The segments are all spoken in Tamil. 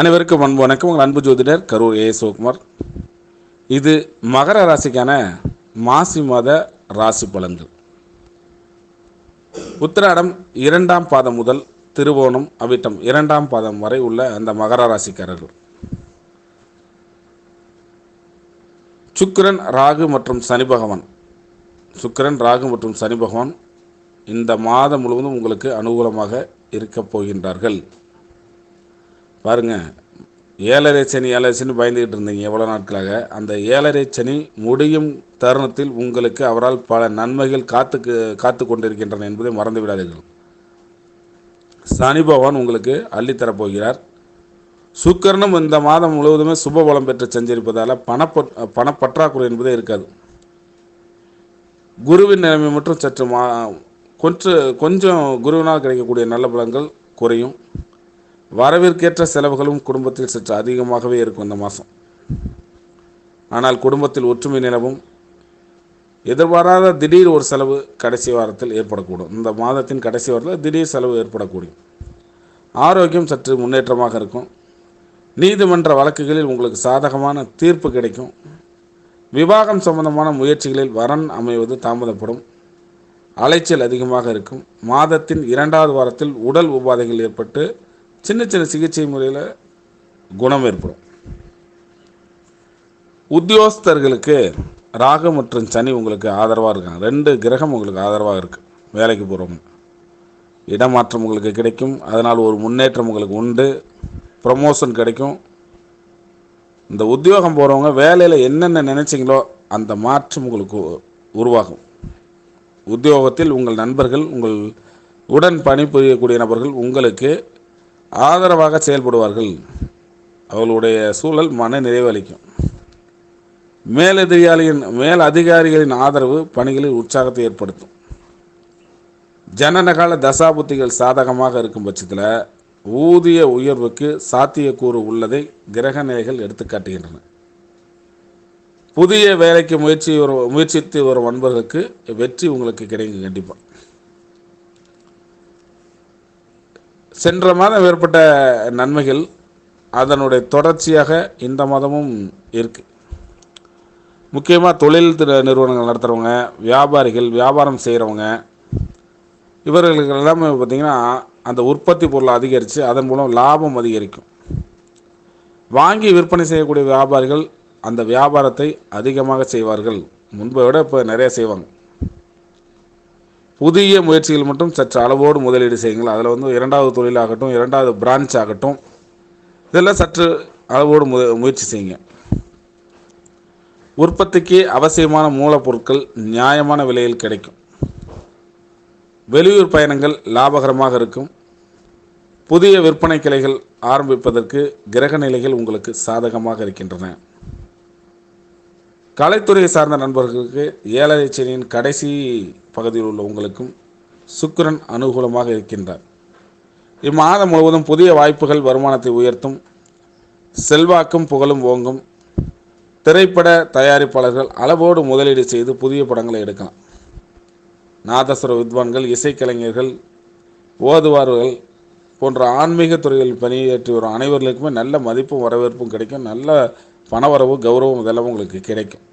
அனைவருக்கும் அன்பு வணக்கம். உங்கள் அன்பு ஜோதிடர் கரூர் ஏ சிவகுமார். இது மகர ராசிக்கான மாசி மாத ராசி பலன்கள். உத்திராடம் இரண்டாம் பாதம் முதல் திருவோணம் அவிட்டம் இரண்டாம் பாதம் வரை உள்ள அந்த மகர ராசிக்காரர்கள். சுக்கிரன் ராகு மற்றும் சனி பகவான். சுக்கிரன் ராகு மற்றும் சனி பகவான் இந்த மாதம் முழுவதும் உங்களுக்கு அனுகூலமாக இருக்கப் போகின்றார்கள். பாருங்க ஏழரை சனி ஏழரை சனி பயந்துக்கிட்டு இருந்தீங்க எவ்வளோ நாட்களாக? அந்த ஏழரை சனி முடியும் தருணத்தில் உங்களுக்கு அவரால் பல நன்மைகள் காத்து காத்து கொண்டிருக்கின்றன என்பதை மறந்து விடாதீர்கள். சனி பகவான் உங்களுக்கு அள்ளித்தரப் போகிறார். சுக்கரனும் இந்த மாதம் முழுவதுமே சுப பலம் பெற்று செஞ்சிருப்பதால் பணப்ப பணப்பற்றாக்குறை என்பதே இருக்காது. குருவின் நிலைமை மட்டும் சற்று மா கொஞ்சம் கொஞ்சம் குருவினால் கிடைக்கக்கூடிய நல்ல பலன்கள் குறையும். வரவிற்கேற்ற செலவுகளும் குடும்பத்தில் சற்று அதிகமாகவே இருக்கும் இந்த மாதம் ஆனால் குடும்பத்தில் ஒற்றுமை நிலவும். எதிர்பாராத திடீர் ஒரு செலவு கடைசி வாரத்தில் ஏற்படக்கூடும். இந்த மாதத்தின் கடைசி வாரத்தில் திடீர் செலவு ஏற்படக்கூடும். ஆரோக்கியம் சற்று முன்னேற்றமாக இருக்கும். நீதிமன்ற வழக்குகளில் உங்களுக்கு சாதகமான தீர்ப்பு கிடைக்கும். விவாகம் சம்பந்தமான முயற்சிகளில் வரன் அமைவது தாமதப்படும். அலைச்சல் அதிகமாக இருக்கும். மாதத்தின் இரண்டாவது வாரத்தில் உடல் உபாதைகள் ஏற்பட்டு சின்ன சின்ன சிகிச்சை முறையில் குணம் ஏற்படும். உத்தியோகஸ்தர்களுக்கு ராகு மற்றும் சனி உங்களுக்கு ஆதரவாக இருக்காங்க. ரெண்டு கிரகம் உங்களுக்கு ஆதரவாக இருக்குது வேலைக்கு போகிறவங்க இடமாற்றம் உங்களுக்கு கிடைக்கும். அதனால் ஒரு முன்னேற்றம் உங்களுக்கு உண்டு. ப்ரமோஷன் கிடைக்கும். இந்த உத்தியோகம் போகிறவங்க வேலையில் என்னென்ன நினச்சிங்களோ அந்த மாற்றம் உங்களுக்கு உருவாகும். உத்தியோகத்தில் உங்கள் நண்பர்கள் உங்கள் உடன் பணிபுரியக்கூடிய நபர்கள் உங்களுக்கு ஆதரவாக செயல்படுவார்கள். அவர்களுடைய சூழல் மன நிறைவு அளிக்கும். மேலதிகாரியின் மேல் அதிகாரிகளின் ஆதரவு பணிகளில் உற்சாகத்தை ஏற்படுத்தும். ஜனனகால தசாபுத்திகள் சாதகமாக இருக்கும் பட்சத்தில் ஊதிய உயர்வுக்கு சாத்தியக்கூறு உள்ளதை கிரக நிலைகள் எடுத்து காட்டுகின்றன. புதிய வேலைக்கு முயற்சி வரும் முயற்சித்து வரும் நண்பர்களுக்கு வெற்றி உங்களுக்கு கிடைக்கும் கண்டிப்பாக சென்ற மாதம் ஏற்பட்ட நன்மைகள் அதனுடைய தொடர்ச்சியாக இந்த மாதமும் இருக்குது முக்கியமாக தொழில் திரு நிறுவனங்கள் நடத்துகிறவங்க வியாபாரிகள் வியாபாரம் செய்கிறவங்க இவர்களுக்கு எல்லாமே பார்த்திங்கன்னா அந்த உற்பத்தி பொருளை அதிகரித்து அதன் மூலம் லாபம் அதிகரிக்கும். வாங்கி விற்பனை செய்யக்கூடிய வியாபாரிகள் அந்த வியாபாரத்தை அதிகமாக செய்வார்கள். முன்பை விட இப்போ நிறைய செய்வாங்க. புதிய முயற்சிகள் மட்டும் சற்று அளவோடு முதலீடு செய்யுங்கள். அதில் வந்து இரண்டாவது தொழிலாகட்டும் இரண்டாவது பிரான்ச் ஆகட்டும் இதெல்லாம் சற்று அளவோடு மு முயற்சி செய்யுங்க. உற்பத்திக்கு அவசியமான மூலப்பொருட்கள் நியாயமான விலையில் கிடைக்கும். வெளியூர் பயணங்கள் லாபகரமாக இருக்கும். புதிய விற்பனை கிளைகள் ஆரம்பிப்பதற்கு கிரக நிலைகள் உங்களுக்கு சாதகமாக இருக்கின்றன. கலைத்துறையை சார்ந்த நண்பர்களுக்கு ஏழரை சனியின் கடைசி பகுதியில் உள்ள உங்களுக்கும் சுக்கிரன் அனுகூலமாக இருக்கின்றார். இம்மாதம் முழுவதும் புதிய வாய்ப்புகள் வருமானத்தை உயர்த்தும் செல்வாக்கும் புகழும் ஓங்கும். திரைப்பட தயாரிப்பாளர்கள் அளவோடு முதலீடு செய்து புதிய படங்களை எடுக்கலாம். நாதஸ்வர வித்வான்கள் இசைக்கலைஞர்கள் ஓதுவார்கள் போன்ற ஆன்மீக துறைகளில் பணியாற்றி வரும் அனைவர்களுக்குமே நல்ல மதிப்பும் வரவேற்பும் கிடைக்கும். நல்ல பணவரவு கௌரவம் இதெல்லாம் உங்களுக்கு கிடைக்கும்.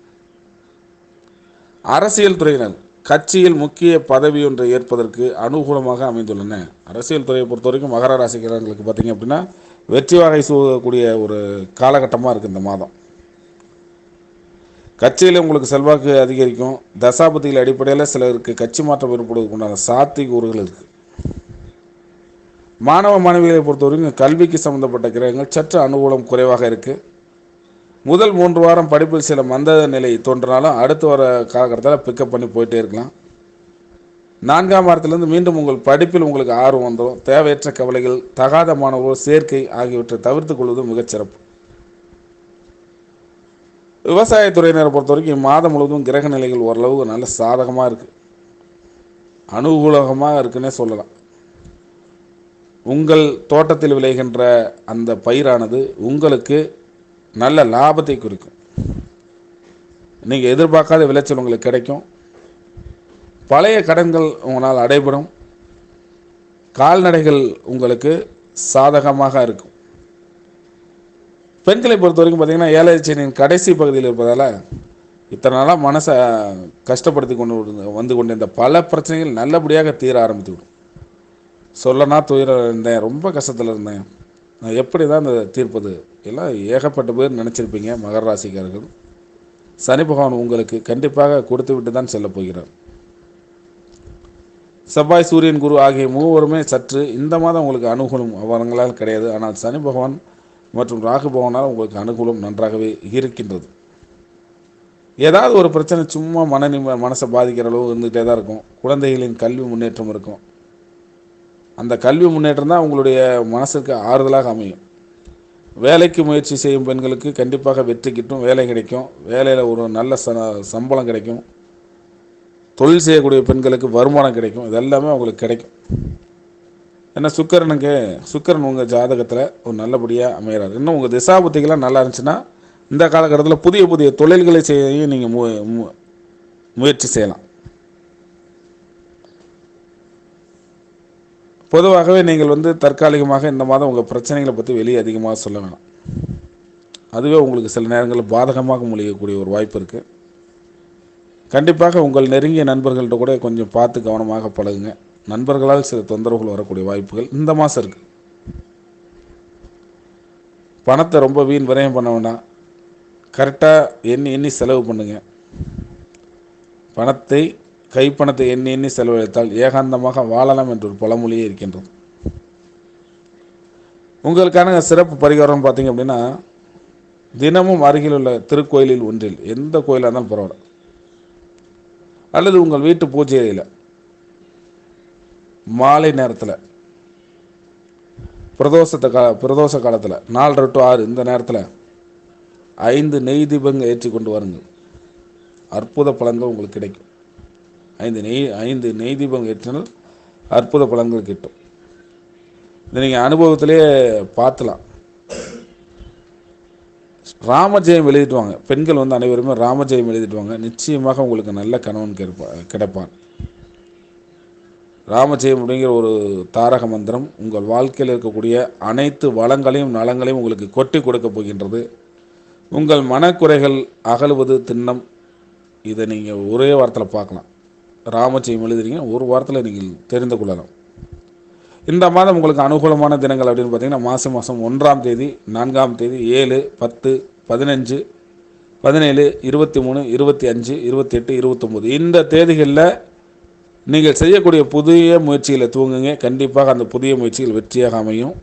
அரசியல் துறையினர் கட்சியில் முக்கிய பதவி ஒன்றை ஏற்பதற்கு அனுகூலமாக அமைந்துள்ளன. அரசியல் துறையை பொறுத்த வரைக்கும் மகர ராசிக்காரங்களுக்கு பார்த்தீங்க அப்படின்னா வெற்றி வாகை சூழக்கூடிய ஒரு காலகட்டமாக இருக்குது இந்த மாதம். கட்சியில் உங்களுக்கு செல்வாக்கு அதிகரிக்கும். தசாபதிகள் அடிப்படையில் சிலருக்கு கட்சி மாற்றம் ஏற்படுவதற்கு உண்டான சாத்திகூறுகள் இருக்குது மாணவ மாணவிகளை பொறுத்தவரைக்கும் கல்விக்கு சம்மந்தப்பட்ட கிரகங்கள் சற்று அனுகூலம் குறைவாக இருக்குது முதல் மூன்று வாரம் படிப்பில் சில மந்த நிலை தோன்றினாலும் அடுத்து வர காலகட்டத்தில் பிக்கப் பண்ணி போயிட்டே இருக்கலாம். நான்காம் வாரத்திலிருந்து மீண்டும் உங்கள் படிப்பில் உங்களுக்கு ஆர்வம் வந்துடும். தேவையற்ற கவலைகள் தகாத மாணவர்கள் சேர்க்கை ஆகியவற்றை தவிர்த்து கொள்வது மிகச்சிறப்பு விவசாயத்துறையினரை பொறுத்த வரைக்கும் இம்மாதம் முழுவதும் கிரக நிலைகள் ஓரளவு நல்ல சாதகமாக இருக்குது அனுகூலகமாக இருக்குன்னே சொல்லலாம். உங்கள் தோட்டத்தில் விளைகின்ற அந்த பயிரானது உங்களுக்கு நல்ல லாபத்தை குறிக்கும். நீங்கள் எதிர்பார்க்காத விளைச்சல் உங்களுக்கு கிடைக்கும். பழைய கடன்கள் உங்களால் அடைபடும். கால்நடைகள் உங்களுக்கு சாதகமாக இருக்கும். பெண்களை பொறுத்த வரைக்கும் பார்த்தீங்கன்னா ஏழை கடைசி பகுதியில் இருப்பதால் இத்தனை நாளாக மனசை கஷ்டப்படுத்தி கொண்டு வந்து- கொண்டிருந்த பல பிரச்சனைகள் நல்லபடியாக தீர ஆரம்பித்து விடும். சொல்லனா துயரம் இருந்தேன் ரொம்ப கஷ்டத்தில் இருந்தேன். எப்படி தான் இந்த தீர்ப்பது? எல்லாம் ஏகப்பட்ட பேர் நினச்சிருப்பீங்க மகர ராசிக்காரர்கள். சனி பகவான் உங்களுக்கு கண்டிப்பாக கொடுத்து விட்டு தான் செல்லப் போகிறார். செவ்வாய் சூரியன் குரு ஆகிய மூவருமே சற்று இந்த மாதம் உங்களுக்கு அனுகூலம் அவரங்களால் கிடையாது. ஆனால் சனி பகவான் மற்றும் ராகு பகவானால் உங்களுக்கு அனுகூலம் நன்றாகவே இருக்கின்றது. ஏதாவது ஒரு பிரச்சனை சும்மா மன மனசை பாதிக்கிற அளவு இருந்துகிட்டே தான் இருக்கும். குழந்தைகளின் கல்வி முன்னேற்றம் இருக்கும். அந்த கல்வி முன்னேற்றம் தான் உங்களுடைய மனசுக்கு ஆறுதலாக அமையும். வேலைக்கு முயற்சி செய்யும் பெண்களுக்கு கண்டிப்பாக வெற்றி கிட்டும் வேலை கிடைக்கும். வேலையில் ஒரு நல்ல ச சம்பளம் கிடைக்கும். தொழில் செய்யக்கூடிய பெண்களுக்கு வருமானம் கிடைக்கும். இது எல்லாமே கிடைக்கும். ஏன்னா சுக்கரனுக்கு சுக்கரன் உங்கள் ஜாதகத்தில் ஒரு நல்லபடியாக அமைகிறார் இன்னும் உங்கள் திசாபுத்திகளாக நல்லா இருந்துச்சுன்னா இந்த காலகட்டத்தில் புதிய புதிய தொழில்களை செய்ய நீங்கள் மு மு- முயற்சி செய்யலாம். பொதுவாகவே நீங்கள் வந்து தற்காலிகமாக இந்த மாதம் உங்கள் பிரச்சனைகளை பற்றி வெளியே அதிகமாக சொல்ல வேணாம். அதுவே உங்களுக்கு சில நேரங்களில் பாதகமாக முழியக்கூடிய ஒரு வாய்ப்பு இருக்குது கண்டிப்பாக உங்கள் நெருங்கிய நண்பர்கள்ட்ட கூட கொஞ்சம் பார்த்து கவனமாக பழகுங்க. நண்பர்களால் சில தொந்தரவுகள் வரக்கூடிய வாய்ப்புகள் இந்த மாதம் இருக்குது பணத்தை ரொம்ப வீண் விரயம் பண்ண வேண்டாம். கரெக்டாக எண்ணி எண்ணி செலவு பண்ணுங்கள் பணத்தை கைப்பணத்தை எண்ணி எண்ணி செலவழித்தால் ஏகாந்தமாக வாழலாம் என்ற ஒரு பழமொழியே இருக்கின்றது. உங்களுக்கான சிறப்பு பரிகாரம் பார்த்தீங்க அப்படின்னா தினமும் அருகில் உள்ள திருக்கோயிலில் ஒன்றில் எந்த கோயிலாக இருந்தாலும் பரவாயில்ல. அல்லது உங்கள் வீட்டு பூஜை அறையில் மாலை நேரத்தில் பிரதோஷத்தை கா பிரதோஷ காலத்தில் நாலரை டு ஆறு இந்த நேரத்தில் ஐந்து நெய் தீபங்கள் ஏற்றி கொண்டு வாருங்கள். அற்புத பலன்கள் உங்களுக்கு கிடைக்கும். ஐந்து நெய் ஐந்து நெய் தீபம் ஏற்றினால் அற்புத பலன்கள் கிட்டும். இதை நீங்கள் அனுபவத்திலே பார்த்துலாம். ராமஜெயம் எழுதிட்டு வாங்க. பெண்கள் வந்து அனைவருமே ராமஜெயம் எழுதிட்டுவாங்க நிச்சயமாக உங்களுக்கு நல்ல கணவன் கிடைப்பா கிடைப்பான் ராமஜெயம் அப்படிங்கிற ஒரு தாரக மந்திரம் உங்கள் வாழ்க்கையில் இருக்கக்கூடிய அனைத்து வளங்களையும் நலங்களையும் உங்களுக்கு கொட்டி கொடுக்க போகின்றது. உங்கள் மனக்குறைகள் அகழுவது திண்ணம். இதை நீங்கள் ஒரே வாரத்தில் பார்க்கலாம். ராமஜெயம் எழுதுறீங்க ஒரு வாரத்தில் நீங்கள் தெரிந்து கொள்ளலாம். இந்த மாதம் உங்களுக்கு அனுகூலமான தினங்கள் அப்படின்னு பார்த்தீங்கன்னா மாதம் மாதம் ஒன்றாம் தேதி நான்காம் தேதி ஏழு பத்து பதினஞ்சு பதினேழு இருபத்தி மூணு இருபத்தி அஞ்சு இருபத்தி எட்டு இருபத்தொம்போது இந்த தேதிகளில் நீங்கள் செய்யக்கூடிய புதிய முயற்சிகளை தூங்குங்க கண்டிப்பாக அந்த புதிய முயற்சிகள் வெற்றியாக அமையும்.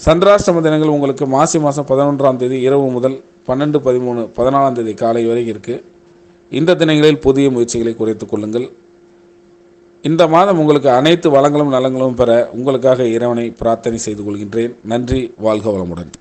சந்திராஷ்டம தினங்கள் உங்களுக்கு மாசி மாதம் பதினொன்றாம் தேதி இரவு முதல் பன்னெண்டு பதிமூணு பதினாலாம் தேதி காலை வரை இருக்குது இந்த தினங்களில் புதிய முயற்சிகளை குறைத்துக் கொள்ளுங்கள். இந்த மாதம் உங்களுக்கு அனைத்து வளங்களும் நலங்களும் பெற உங்களுக்காக இறைவனை பிரார்த்தனை செய்து கொள்கின்றேன். நன்றி வாழ்க வளமுடன்.